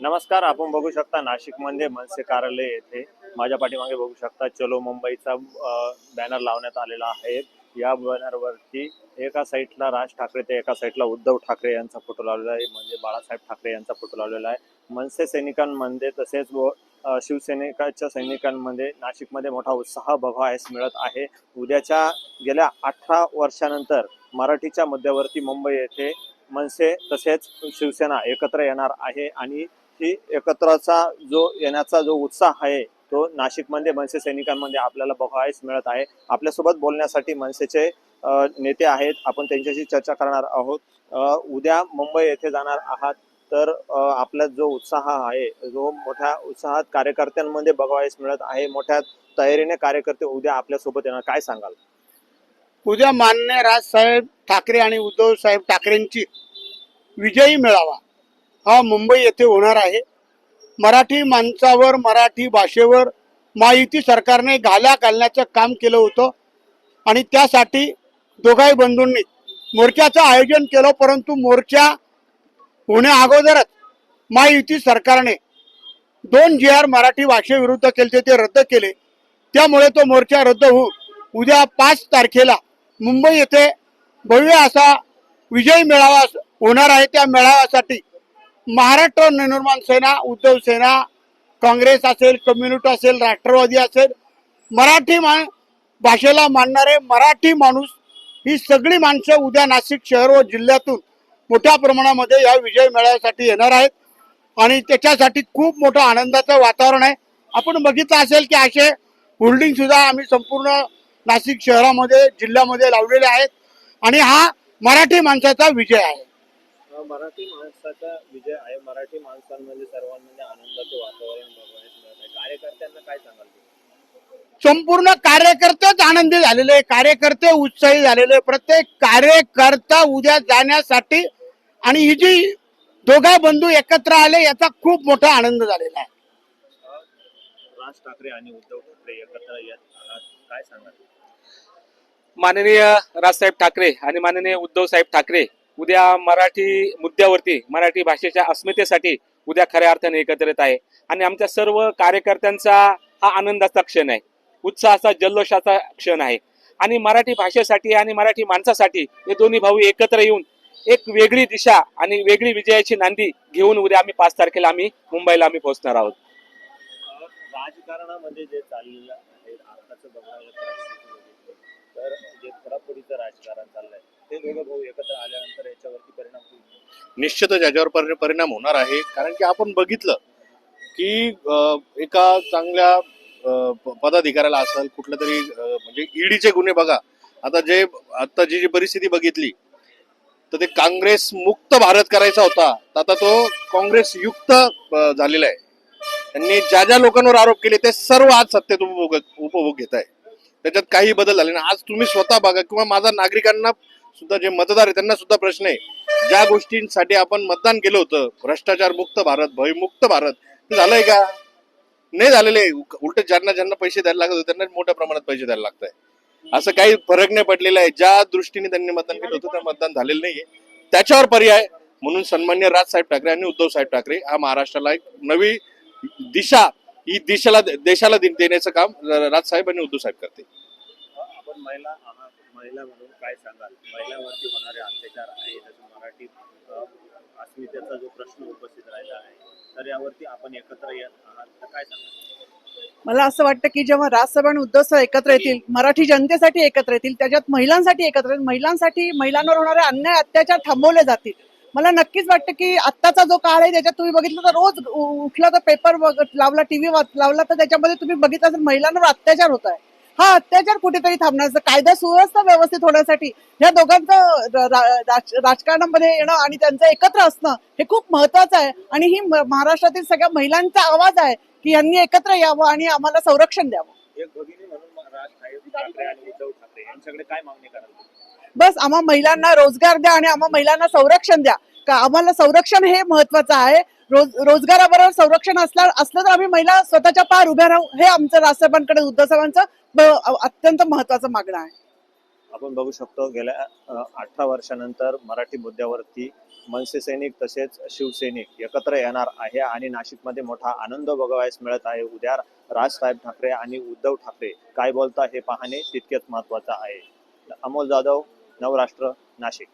नमस्कार आपण बघू शकता नाशिकमध्ये मनसे कार्यालय येथे. माझ्या पाठीमागे बघू शकता चलो मुंबईचा बॅनर लावण्यात आलेला आहे. या बॅनरवरती एका साईडला राज ठाकरे ते एका साईडला उद्धव ठाकरे यांचा फोटो लावलेला आहे. म्हणजे बाळासाहेब ठाकरे यांचा फोटो लावलेला आहे. मनसे सैनिकांमध्ये तसेच शिवसैनिकाच्या सैनिकांमध्ये नाशिकमध्ये मोठा उत्साह बघावयास मिळत आहे. उद्याच्या गेल्या अठरा वर्षानंतर मराठीच्या मध्यवर्ती मुंबई येथे मनसे तसेच शिवसेना एकत्र येणार आहे आणि ही एकत्रचा जो येण्याचा जो उत्साह आहे तो नाशिकमध्ये मनसे सैनिकांमध्ये आपल्याला बघायला मिळत आहे. आपल्यासोबत बोलण्यासाठी मनसेचे नेते आहेत. आपण त्यांच्याशी चर्चा करणार आहोत. उद्या मुंबई येथे जाणार आहात. तर आपला जो उत्साह आहे जो मोठ्या उत्साहात कार्यकर्त्यांमध्ये बघावयास मिळत आहे मोठ्या तयारीने कार्यकर्ते उद्या आपल्यासोबत येणार. काय सांगाल? उद्या मान्य राजसाहेब ठाकरे आणि उद्धव साहेब ठाकरेंची विजयी मिळावा हा मुंबई येथे होणार आहे. मराठी माणसावर मराठी भाषेवर माहिती सरकारने घाल्या घालण्याचं काम केलं होतं आणि त्यासाठी दोघाही बंधूंनी मोर्चाचं आयोजन केलं परंतु मोर्चा होण्या अगोदरच महायुती सरकारने दोन जी आर मराठी भाषेविरुद्ध केले ते रद्द केले. त्यामुळे तो मोर्चा रद्द होऊन उद्या पाच तारखेला मुंबई येथे भव्य असा विजय मेळावा होणार आहे. त्या मेळाव्यासाठी महाराष्ट्र नवनिर्माण सेना उद्धव सेना काँग्रेस असेल कम्युनिटी असेल राष्ट्रवादी असेल मराठी मा भाषेला मानणारे मराठी माणूस ही सगळी माणसं उद्या नाशिक शहर व जिल्ह्यातून मोठ्या प्रमाणामध्ये या विजय मेळाव्यासाठी येणार आहेत. आणि त्याच्यासाठी खूप मोठं आनंदाचं वातावरण आहे. आपण बघितलं असेल की असे होल्डिंग सुद्धा आम्ही संपूर्ण नाशिक शहरामध्ये जिल्ह्यामध्ये लावलेले आहेत. आणि हा मराठी माणसाचा विजय आहे. मराठी माणसाचा विजय आहे. मराठी माणसांमध्ये सर्वांमध्ये आनंदाचं वातावरण कार्यकर्त्यांना काय सांगाल? संपूर्ण कार्यकर्तेच आनंदी झालेले कार्यकर्ते उत्साही झालेले. प्रत्येक कार्यकर्ता उद्या जाण्यासाठी आणि ही जी दोघा बंधू एकत्र आले याचा खूप मोठा आनंद झालेला आहे. राज ठाकरे आणि उद्धव ठाकरे एकत्र येत आहात काय सांगाल माननीय राजसाहेब ठाकरे आणि माननीय उद्धव साहेब ठाकरे उद्या मराठी मुद्द्यावरती मराठी भाषेच्या अस्मितेसाठी उद्या खऱ्या अर्थाने एकत्र येत आहे. आणि आमच्या सर्व कार्यकर्त्यांचा हा आनंदाचा क्षण आहे. उत्साहाचा जल्लोषाचा क्षण आहे. आणि मराठी भाषेसाठी आणि मराठी माणसासाठी हे दोन्ही भाऊ एकत्र येऊन एक वेगळी दिशा आणि वेगळी विजयाची नांदी घेऊन उद्या आम्ही पाच तारखेला आम्ही मुंबईला आम्ही पोहोचणार आहोत. राजकारणामध्ये जे चाललेलं आहे आताचं बघायला परिस्थिती बघितली तर जे राजकारण चाललंय ते दोघं भाऊ एकत्र आल्यानंतर याच्यावरती परिणाम होईल? निश्चितच याच्यावर परि- परिणाम होणार आहे. कारण की आपण बघितलं की एका चांगल्या पदाधिकाऱ्याला असेल कुठल्या तरी म्हणजे ईडीचे गुन्हे बघा. आता जे आताची जी परिस्थिती बघितली तर ते काँग्रेस मुक्त भारत करायचा होता. तर आता तो काँग्रेस युक्त झालेला आहे. त्यांनी ज्या ज्या लोकांवर आरोप केले ते सर्व आज सत्तेत उपभोग उपभोग घेत आहे. त्याच्यात काही बदल झाले ना आज तुम्ही स्वतः बघा किंवा माझा नागरिकांना सुद्धा जे मतदार आहे त्यांना सुद्धा प्रश्न आहे. ज्या गोष्टींसाठी आपण मतदान केलं होतं भ्रष्टाचार मुक्त भारत भयमुक्त भारत ते झालंय का? नाही झालेलं. आहे उलट ज्यांना ज्यांना पैसे द्यायला लागत होते त्यांना मोठ्या प्रमाणात पैसे द्यायला लागत आहे असं काही फरक नाही पडलेला आहे. ज्या दृष्टीने त्यांनी मतदान केलं होतं त्या मतदान झालेलं नाहीये. त्याच्यावर पर्याय. म्हणून सन्मान्य राजसाहेब ठाकरे आणि उद्धव साहेब ठाकरे हा महाराष्ट्राला एक नवी दिशा ही दिशेला देशाला देण्याचं काम राजसाहेब आणि उद्धव साहेब करते आपण महिला महिला म्हणून काय सांगाल? महिलावरती होणारे अत्याचार आहे मराठी अस्मितेचा जो प्रश्न उपस्थित राहिला आहे तर यावरती आपण एकत्र येत आहात तर काय सांगाल? मला असं वाटतं की जेव्हा राजसाहेब आणि उद्धव एकत्र येतील मराठी जनतेसाठी एकत्र येतील त्याच्यात महिलांसाठी एकत्र येतील महिलांसाठी महिलांवर होणारे अन्याय अत्याचार थांबवले जातील. मला नक्कीच वाटतं की आत्ताचा जो काळ आहे त्याच्यात तुम्ही बघितलं तर रोज उठला तर पेपर लावला टीव्ही लावला तर त्याच्यामध्ये तुम्ही बघितलं असेल महिलांवर अत्याचार होत आहे. हा अत्याचार कुठेतरी थांबण्याचं कायदा सुव्यवस्था व्यवस्थित होण्यासाठी या दोघांचं राजकारणामध्ये येणं आणि त्यांचं एकत्र असणं हे खूप महत्वाचं आहे. आणि ही महाराष्ट्रातील सगळ्या महिलांचा आवाज आहे. की यांनी एकत्र यावं आणि आम्हाला संरक्षण द्यावं? बस आम्हा महिलांना रोजगार द्या आणि आम्हा महिलांना संरक्षण द्या. का आम्हाला संरक्षण हे महत्वाचं आहे? रोज रोजगाराबरोबर संरक्षण असलं असलं तर आम्ही महिला स्वतःच्या पार उभ्या राहू. हे आमचं राजसाहेबांकडे उद्धव साहेबांचं अत्यंत महत्वाचं मागणं आहे. आपण बघू शकतो गेल्या अठरा वर्षानंतर मराठी मुद्द्यावरती मनसे सैनिक तसेच शिवसैनिक एकत्र येणार आहे आणि नाशिकमध्ये मोठा आनंद बघावयास मिळत आहे. उद्या राज साहेब ठाकरे आणि उद्धव ठाकरे काय बोलता हे पाहणे तितकेच महत्वाचं आहे. अमोल जाधव नवराष्ट्र नाशिक.